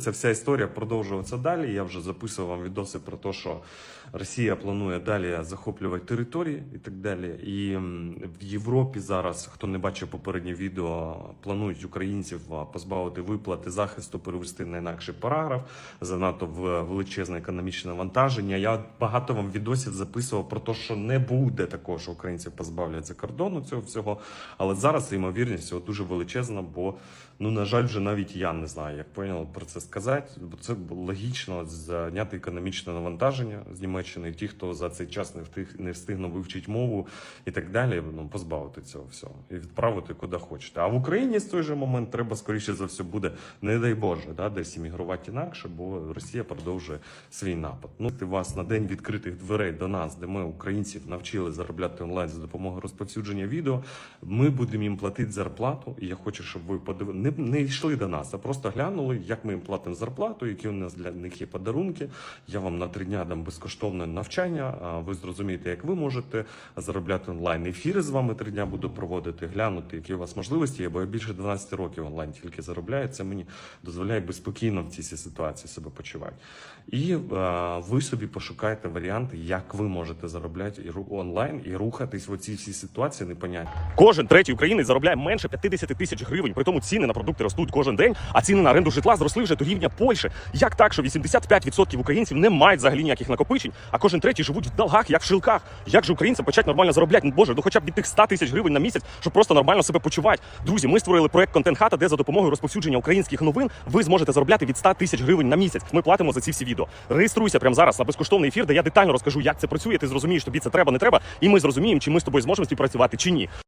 Ця вся історія продовжуватися далі. Я вже записував вам відоси про те, що Росія планує далі захоплювати території і так далі. І в Європі зараз, хто не бачив попереднє відео, планують українців позбавити виплати захисту, перевести на інакший параграф, занадто в величезне економічне навантаження. Я багато вам відосів записував про те, що не буде такого, що українців позбавляться кордону цього всього. Але зараз ймовірність цього дуже величезна, бо ну на жаль, вже навіть я не знаю, як понял про це сказати. Бо це логічно зняти економічне навантаження з Німеччини. Ті, хто за цей час не встиг не встигнув вивчити мову і так далі, ну позбавити цього всього і відправити куди хочете. А в Україні з той же момент треба скоріше за все буде, не дай Боже, да, десь іммігрувати інакше, бо Росія продовжує свій напад. Ну ти вас на день відкритих дверей до нас, де ми українців навчили заробляти онлайн за допомогою розповсюдження відео. Ми будемо їм платити зарплату. І я хочу, щоб ви подиви... не, не йшли до нас, а просто глянули, як ми їм платимо зарплату, які у нас для них є подарунки. Я вам на три дня дам безкоштовне навчання. Ви зрозумієте, як ви можете заробляти онлайн. Ефіри з вами три дня буду проводити, глянути, які у вас можливості є. Бо я більше 12 років онлайн тільки заробляю. Це мені дозволяє безспокійно в цій ситуації себе почувати. І е, ви собі пошукаєте варіанти, як ви можете заробляти і онлайн і рухатись в цій всій ситуації непонятні. Кожен третій українець заробляє менше 50 тисяч гривень. При тому ціни на продукти ростуть кожен день, а ціни на оренду житла зросли вже до рівня Польщі. Як так, що 85% українців не мають взагалі ніяких накопичень, а кожен третій живуть в долгах, як в шилках? Як же українцям почати нормально заробляти? Ну боже, ну хоча б від тих 100 тисяч гривень на місяць, щоб просто нормально себе почувати. Друзі, ми створили проект Контент Хата, де за допомогою розповсюдження українських новин ви зможете заробляти від 100 тисяч гривень на місяць. Ми платимо за ці всі відео. Реєструйся прямо зараз на безкоштовний ефір, де я детально розкажу, як це працює. Ти зрозумієш, тобі це треба, не треба, і ми зрозуміємо, чи ми з тобою зможемо співпрацювати чи ні.